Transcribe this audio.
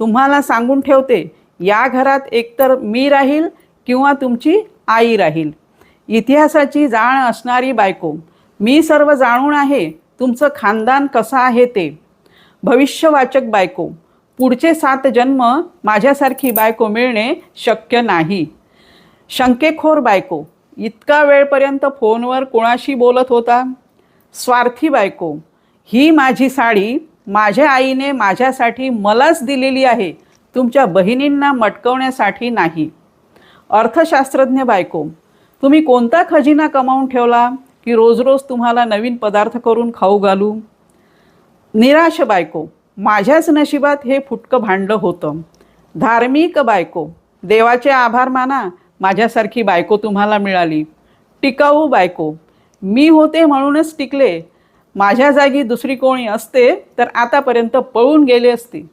तुम्हाला सांगून ठेवते या घरात एकतर मी राहील किंवा तुमची आई राहील. इतिहासाची जाण असणारी बायको मी सर्व जाणून आहे तुमचं खानदान कसं आहे ते. भविष्यवाचक बायको पुढचे सात जन्म माझ्यासारखी बायको मिळणे शक्य नाही. शंकेखोर बायको इतका वेळपर्यंत फोनवर कोणाशी बोलत होता? स्वार्थी बायको ही माझी साडी माझ्या आईने माझ्यासाठी मलाच दिलेली आहे तुमच्या बहिणींना मटकवण्यासाठी नाही. अर्थशास्त्रज्ञ बायको तुम्ही कोणता खजिना कमावून ठेवला की रोज रोज तुम्हाला नवीन पदार्थ करून खाऊ घालू? निराश बायको माझ्याच नशिबात हे फुटकं भांडं होतं. धार्मिक बायको देवाचे आभार माना माझ्यासारखी बायको तुम्हाला मिळाली. टिकाऊ बायको मी होते म्हणूनच टिकले माझ्या जागी दुसरी कोणी असते तर आतापर्यंत पळून गेले असते.